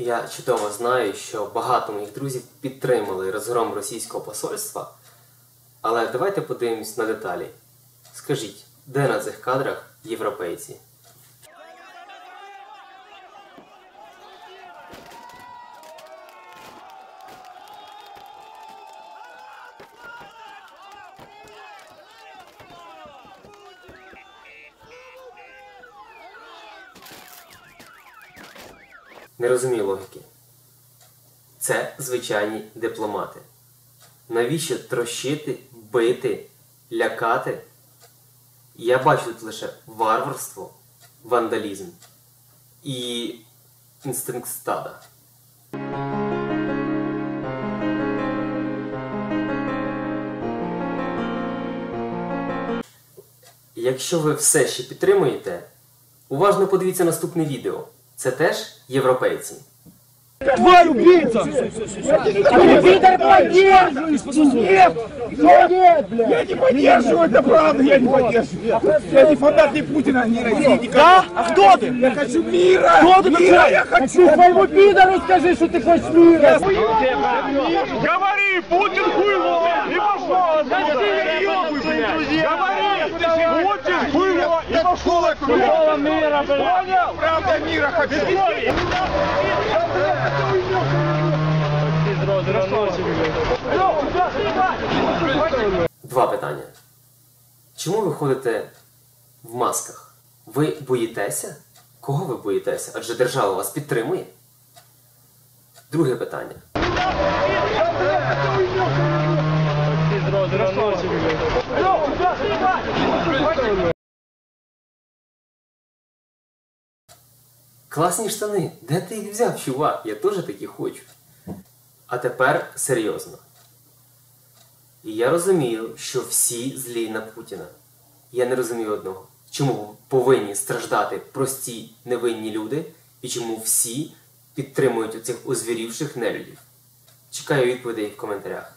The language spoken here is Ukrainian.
Я чудово знаю, що багато моїх друзів підтримали розгром російського посольства, але давайте подивимось на деталі. Скажіть, де на цих кадрах європейці? Не розумію логіки. Це звичайні дипломати. Навіщо трощити, бити, лякати? Я бачу тут лише варварство, вандалізм і інстинкт стада. Якщо ви все ще підтримуєте, уважно подивіться наступне відео Це теж європейці. Тварь убийца! Пидор поддерживаешь! Нет! Нет, блядь! Я не поддерживаю, это правда, я не поддерживаю. Я не фанат ни Путина, ни России, ни Да? А кто ты? Я хочу мира! Кто ты мира я хочу! Ты своему пидору скажи, что ты хочешь мира! Говори, Путин хуйло! И пошел! Пошел! Хуйло мира, Понял? Правда мира хочу! Два питання. Чому ви ходите в масках? Ви боїтеся? Кого ви боїтеся? Адже держава вас підтримує. Друге питання. Класні штани. Де ти їх взяв, чувак? Я теж такі хочу. А тепер серйозно. І я розумію, що всі злі на Путіна. Я не розумію одного. Чому повинні страждати прості невинні люди, і чому всі підтримують оцих озвірівших нелюдів? Чекаю відповідей в коментарях.